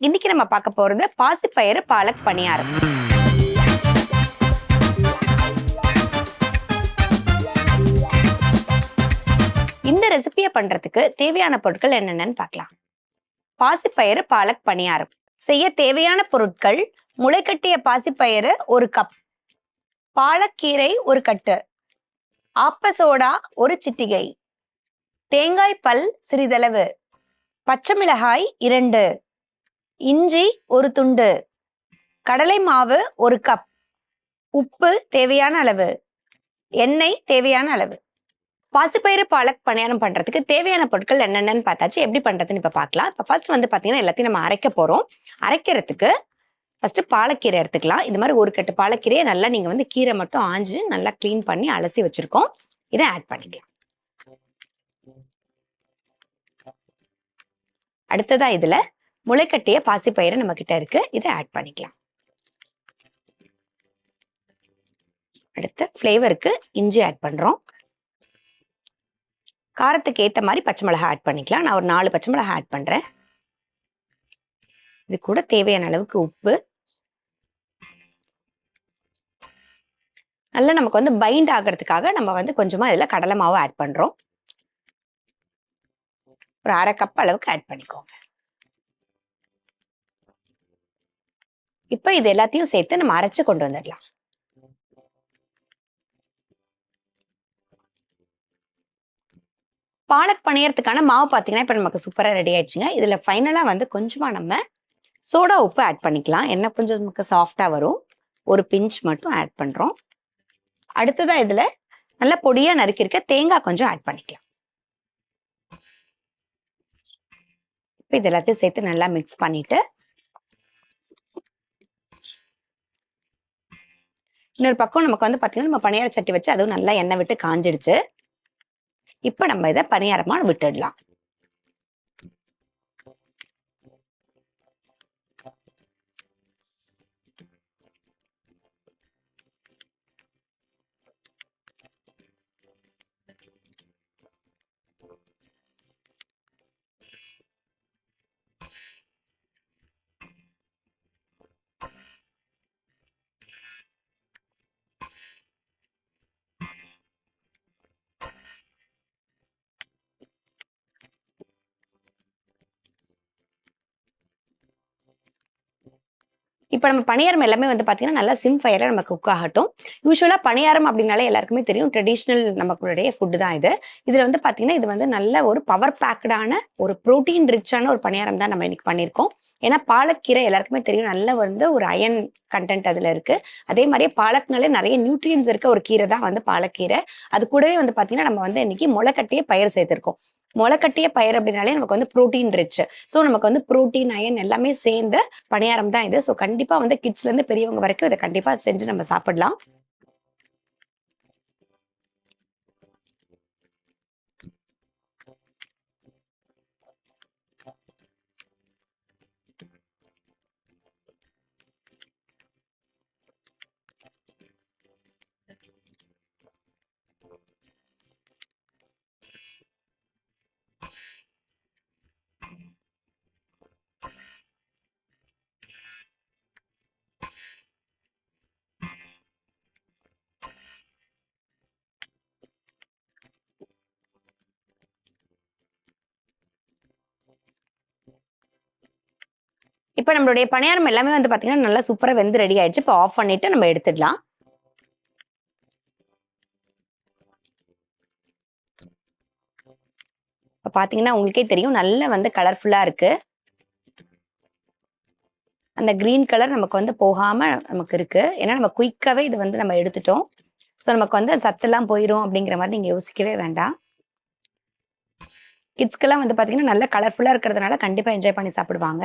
இன்னைக்கு நம்ம பார்க்க போறது பாசிப்பயிறு பாலக் பணியாரம். இந்த ரெசிபியை பண்றதுக்கு தேவையான பொருட்கள் என்னென்னன்னு பார்க்கலாம். பாசிப்பயிறு பாலக் பணியாரம். செய்ய தேவையான பொருட்கள் முளைக்கட்டிய பாசிப்பயிறு ஒரு கப் பாலக்கீரை ஒரு கட்டு ஆப்ப சோடா ஒரு சிட்டிகை தேங்காய் பல் சிறிதளவு பச்சை மிளகாய் இரண்டு இஞ்சி ஒரு துண்டு கடலை மாவு ஒரு கப் உப்பு தேவையான அளவு எண்ணெய் தேவையான அளவு. பாசிப்பயிறு பாலக் பணியாரம் பண்ணுறதுக்கு தேவையான பொருட்கள் என்னென்னன்னு பார்த்தாச்சு. எப்படி பண்ணுறதுன்னு இப்போ பார்க்கலாம். இப்போ ஃபர்ஸ்ட் வந்து பார்த்தீங்கன்னா எல்லாத்தையும் நம்ம அரைக்க போகிறோம் அரைக்கிறதுக்கு ஃபஸ்ட்டு பாலக்கீரை எடுத்துக்கலாம். இந்த மாதிரி ஒரு கட்டு பாலக்கீரையை நல்லா நீங்கள் வந்து கீரை மட்டும் ஆஞ்சு நல்லா க்ளீன் பண்ணி அலசி வச்சுருக்கோம். இதை ஆட் பண்ணிக்கலாம். அடுத்ததாக இதில் முளைக்கட்டிய பாசிப்பயிறு நம்ம கிட்ட இருக்கு. இதை ஆட் பண்ணிக்கலாம். அடுத்து ஃப்ளேவருக்கு இஞ்சி ஆட் பண்ணுறோம் காரத்துக்கு ஏற்ற மாதிரி பச்சை மிளகா ஆட் பண்ணிக்கலாம். நான் ஒரு நாலு பச்சை மிளகா ஆட் பண்ணுறேன் இது கூட தேவையான அளவுக்கு உப்பு. நல்லா நமக்கு வந்து பைண்ட் ஆகிறதுக்காக நம்ம வந்து கொஞ்சமாக இதில் கடலை மாவு ஆட் பண்ணுறோம் ஒரு அரை கப் அளவுக்கு ஆட் பண்ணிக்கோங்க. இப்போ இது எல்லாத்தையும் சேர்த்து நம்ம அரைச்சு கொண்டு வந்துடலாம். பாலக் பணியறதுக்கான மாவு பார்த்தீங்கன்னா இப்போ நமக்கு சூப்பராக ரெடி ஆயிடுச்சுங்க. இதில் ஃபைனலாக வந்து கொஞ்சமாக நம்ம சோடா உப்பு ஆட் பண்ணிக்கலாம். என்ன கொஞ்சம் நமக்கு சாஃப்டாக வரும். ஒரு பிஞ்ச் மட்டும் ஆட் பண்ணுறோம் அடுத்ததாக இதில் நல்ல பொடியாக நறுக்கியிருக்க தேங்காய் கொஞ்சம் ஆட் பண்ணிக்கலாம். இப்போ இது எல்லாத்தையும் சேர்த்து நல்லா மிக்ஸ் பண்ணிட்டு இன்னொரு பக்கம் நமக்கு வந்து பார்த்தீங்கன்னா நம்ம பணியார சட்டி வச்சு அதுவும் நல்லா எண்ணெய் விட்டு காஞ்சிடுச்சு. இப்போ நம்ம இதை பணியாரமாக விட்டுடலாம். இப்போ நம்ம பணியாரம் எல்லாமே வந்து பார்த்தீங்கன்னா நல்லா சிம் ஃபயரில் நம்ம குக் ஆகட்டும். யூஸ்வலாக பணியாரம் அப்படின்னாலே எல்லாருக்குமே தெரியும். ட்ரெடிஷ்னல் நமக்குடைய ஃபுட்டு தான் இது. இதில் வந்து பார்த்தீங்கன்னா இது வந்து நல்ல ஒரு பவர் பேக்கடான ஒரு ப்ரோட்டீன் ரிச்சான ஒரு பணியாரம் தான் நம்ம இன்னைக்கு பண்ணியிருக்கோம். ஏன்னா பாலக்கீரை எல்லாருக்குமே தெரியும். நல்ல வந்து ஒரு அயன் கண்டென்ட் அதில் இருக்கு. அதே மாதிரியே பாலக்னாலே நிறைய நியூட்ரியன்ஸ் இருக்க ஒரு கீரை தான் வந்து பாலக்கீரை. அது கூடவே வந்து பார்த்தீங்கன்னா நம்ம வந்து இன்னைக்கு முளைக்கட்டையே பயிர் சேர்த்துருக்கோம் முளைக்கட்டிய பயிர் அப்படின்னாலே நமக்கு வந்து ப்ரோட்டீன் ரிச் ஸோ நமக்கு வந்து ப்ரோட்டீன் அயன் எல்லாமே சேர்ந்த பணியாரம் தான் இது. ஸோ கண்டிப்பா வந்து கிட்ஸ்லேருந்து பெரியவங்க வரைக்கும் இதை கண்டிப்பா செஞ்சு நம்ம சாப்பிடலாம். இப்போ நம்மளுடைய பணியாரம் எல்லாமே வந்து பார்த்தீங்கன்னா நல்லா சூப்பராக வெந்து ரெடி ஆயிடுச்சு. இப்போ ஆஃப் பண்ணிட்டு நம்ம எடுத்துடலாம். இப்போ பார்த்தீங்கன்னா உங்களுக்கே தெரியும் நல்ல வந்து கலர்ஃபுல்லாக இருக்கு. அந்த க்ரீன் கலர் நமக்கு வந்து போகாமல் நமக்கு இருக்கு. ஏன்னா நம்ம குயிக்காகவே இது வந்து நம்ம எடுத்துட்டோம். ஸோ நமக்கு வந்து சத்தெல்லாம் போயிடும் அப்படிங்கிற மாதிரி நீங்கள் யோசிக்கவே வேண்டாம். கிட்ஸ்க்கெல்லாம் வந்து பார்த்தீங்கன்னா நல்ல கலர்ஃபுல்லாக இருக்கிறதுனால கண்டிப்பாக என்ஜாய் பண்ணி சாப்பிடுவாங்க.